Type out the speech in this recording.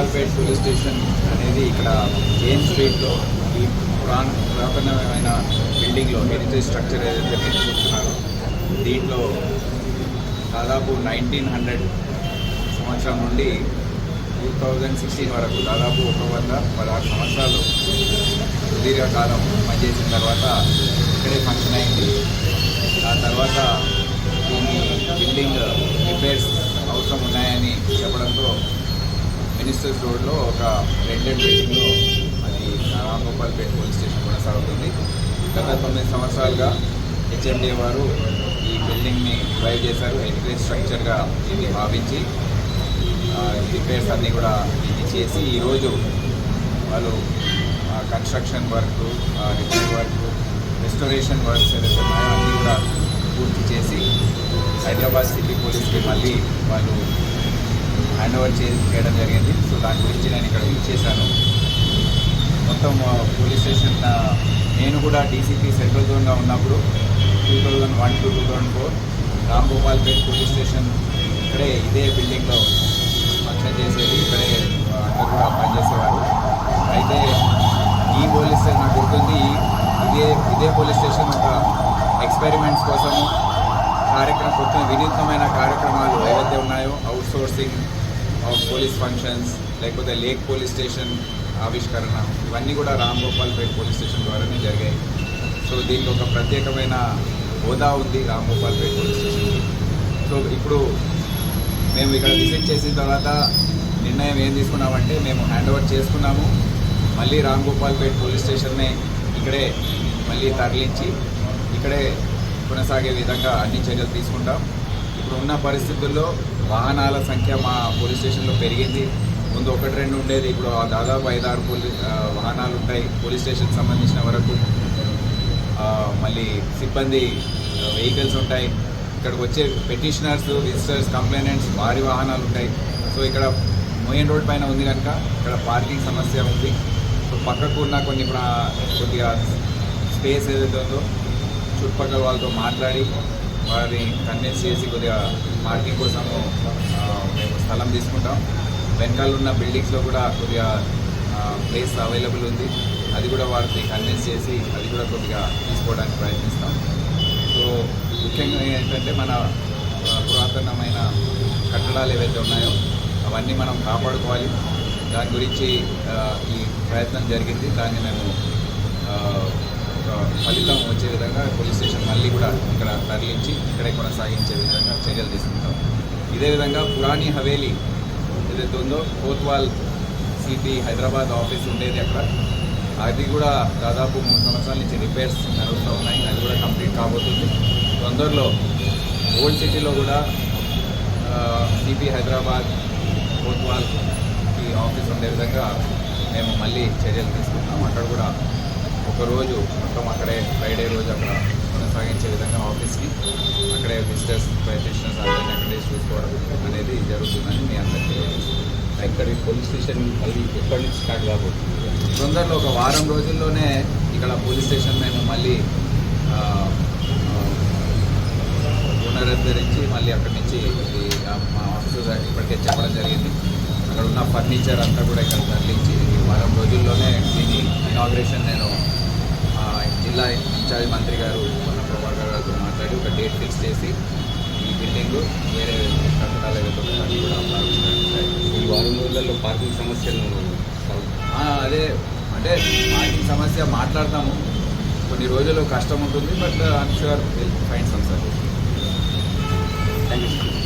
Ramgopalpet police station అనేది ఇక్కడ జైన్ స్ట్రీట్లో ఈ పురాణ పురాతనమైన బిల్డింగ్లో హెరిటేజ్ స్ట్రక్చర్ ఏదైతే మీరు చూస్తున్నారో దీంట్లో దాదాపు నైన్టీన్ హండ్రెడ్ సంవత్సరం నుండి టూ థౌజండ్ సిక్స్టీన్ వరకు దాదాపు ఒక వంద పదహారు సంవత్సరాలు సుదీర్ఘకాలం పనిచేసిన తర్వాత ఇక్కడే ఫంక్షన్ అయింది. ఆ తర్వాత దీని బిల్డింగ్ రిపేర్స్ అవసరం ఉన్నాయని చెప్పడంతో మినిస్టర్స్ రోడ్లో ఒక రెండెడ్ బిల్డింగ్లో అది రామగోపాల్పేట పోలీస్ స్టేషన్ కొనసాగుతుంది. గత తొమ్మిది సంవత్సరాలుగా హెచ్ఎండీ వారు ఈ బిల్డింగ్ని డ్రైవ్ చేశారు. హెరిటేజ్ స్ట్రక్చర్గా భావించి రిపేర్స్ అన్నీ కూడా ఇది చేసి ఈరోజు వాళ్ళు construction work repair work restoration works ఏదైతే ఉన్నాయో అన్నీ కూడా పూర్తి చేసి హైదరాబాద్ సిటీ పోలీస్కి మళ్ళీ వాళ్ళు హ్యాండ్ ఓవర్ చేయడం జరిగింది. సో దాని గురించి నేను ఇక్కడ యూజ్ చేశాను. మొత్తం పోలీస్ స్టేషన్ నేను కూడా డీసీపీ సెంట్రల్ జోన్గా ఉన్నప్పుడు two thousand one to two thousand four Ram Gopalpet police station ఇక్కడే ఇదే బిల్డింగ్లో ఫంక్షన్ చేసేది. ఇక్కడే అందరూ కూడా పనిచేసేవారు. అయితే ఈ పోలీస్ స్టేషన్ నాకు గుర్తుంది ఇదే ఇదే పోలీస్ స్టేషన్ ఒక ఎక్స్పెరిమెంట్స్ కోసము కార్యక్రమం కొత్త వినూత్నమైన కార్యక్రమాలు ఏవైతే ఉన్నాయో outsourcing of police functions లేకపోతే లేక్ పోలీస్ స్టేషన్ ఆవిష్కరణ ఇవన్నీ కూడా రామ్ గోపాల్పేట్ పోలీస్ స్టేషన్ ద్వారానే జరిగాయి. సో దీనికి ఒక ప్రత్యేకమైన హోదా ఉంది రామ్ గోపాల్పేట్ పోలీస్ స్టేషన్కి సో ఇప్పుడు మేము ఇక్కడ విజిట్ చేసిన తర్వాత నిర్ణయం ఏం తీసుకున్నామంటే మేము హ్యాండ్ ఓవర్ చేసుకున్నాము. మళ్ళీ రామ్ గోపాల్పేట్ పోలీస్ స్టేషన్నే ఇక్కడే మళ్ళీ తరలించి ఇక్కడే కొనసాగే విధంగా అన్ని చర్యలు తీసుకుంటాం. ఇప్పుడు ఉన్న పరిస్థితుల్లో వాహనాల సంఖ్య మా పోలీస్ స్టేషన్లో పెరిగింది. ముందు ఒకటి రెండు ఉండేది. ఇప్పుడు ఆ దాదాపు ఐదారు పోలీస్ వాహనాలు ఉంటాయి పోలీస్ స్టేషన్కి సంబంధించిన వరకు. మళ్ళీ సిబ్బంది వెహికల్స్ ఉంటాయి. ఇక్కడికి వచ్చే పెటిషనర్స్ విజిటర్స్ కంప్లైనెంట్స్ భారీ వాహనాలు ఉంటాయి. సో ఇక్కడ మోయన్ రోడ్ పైన ఉంది కనుక ఇక్కడ పార్కింగ్ సమస్య ఉంది. సో పక్కకు ఉన్న కొన్ని కొద్దిగా స్పేస్ ఏదైతే ఉందో చుట్టుపక్కల వాళ్ళతో మాట్లాడి వారిని కన్విన్స్ చేసి కొద్దిగా పార్కింగ్ కోసము మేము స్థలం తీసుకుంటాం. వెనకాల ఉన్న బిల్డింగ్స్లో కూడా కొద్దిగా ప్లేస్ అవైలబుల్ ఉంది. అది కూడా వారిని కన్విన్స్ చేసి అది కూడా కొద్దిగా తీసుకోవడానికి ప్రయత్నిస్తాం. సో ముఖ్యంగా ఏంటంటే మన పురాతనమైన కట్టడాలు ఏవైతే ఉన్నాయో అవన్నీ మనం కాపాడుకోవాలి. దాని గురించి ఈ ప్రయత్నం జరిగింది. దాన్ని మేము ఒక ఫలితం వచ్చే విధంగా పోలీస్ స్టేషన్ మళ్ళీ కూడా ఇక్కడ తరలించి ఇక్కడే కొనసాగించే విధంగా చర్యలు తీసుకుంటాం. ఇదే విధంగా పురాణి హవేలీ ఏదైతే ఉందో కోత్వాల్ సిటీ హైదరాబాద్ ఆఫీస్ ఉండేది అక్కడ. అది కూడా దాదాపు మూడు సంవత్సరాల నుంచి రిపేర్స్ జరుగుతూ ఉన్నాయి. అది కూడా కంప్లీట్ కాబోతుంది. తొందరలో ఓల్డ్ సిటీలో కూడా సిపి హైదరాబాద్ కోత్వాల్ ఈ ఆఫీస్ ఉండే విధంగా మేము మళ్ళీ చర్యలు తీసుకుంటాం. అక్కడ కూడా ఒకరోజు మొత్తం అక్కడే ఫ్రైడే రోజు అక్కడ కొనసాగించే విధంగా ఆఫీస్కి అక్కడే విజిటర్స్ పెటిషనర్స్ అందరినీ అక్కడే చూసుకోవడం అనేది జరుగుతుందని మీ అందరికీ. ఇక్కడ పోలీస్ స్టేషన్ మళ్ళీ ఎప్పటి నుంచి స్టార్ట్ కాబోతుంది తొందరలో ఒక వారం రోజుల్లోనే ఇక్కడ పోలీస్ స్టేషన్ మేము మళ్ళీ పునరుద్ధరించి మళ్ళీ అక్కడి నుంచి మా ఆఫీసర్ ఇప్పటికే చెప్పడం జరిగింది అక్కడ ఉన్న ఫర్నిచర్ అంతా కూడా ఇక్కడ తరలించి ఈ వారం రోజుల్లోనే దీని ఇనాగ్రేషన్ నేను జిల్లా ఇన్ఛార్జ్ మంత్రి గారు మాట్లాడి ఒక డేట్ ఫిక్స్ చేసి ఈ బిల్డింగ్ వేరే కట్టడాలు అది కూడా ఈ వారం రోజులలో పార్కింగ్ సమస్యను ఆ, అదే అంటే పార్కింగ్ సమస్య మాట్లాడతాము. కొన్ని రోజులు కష్టం ఉంటుంది but I'm sure will find some service thank you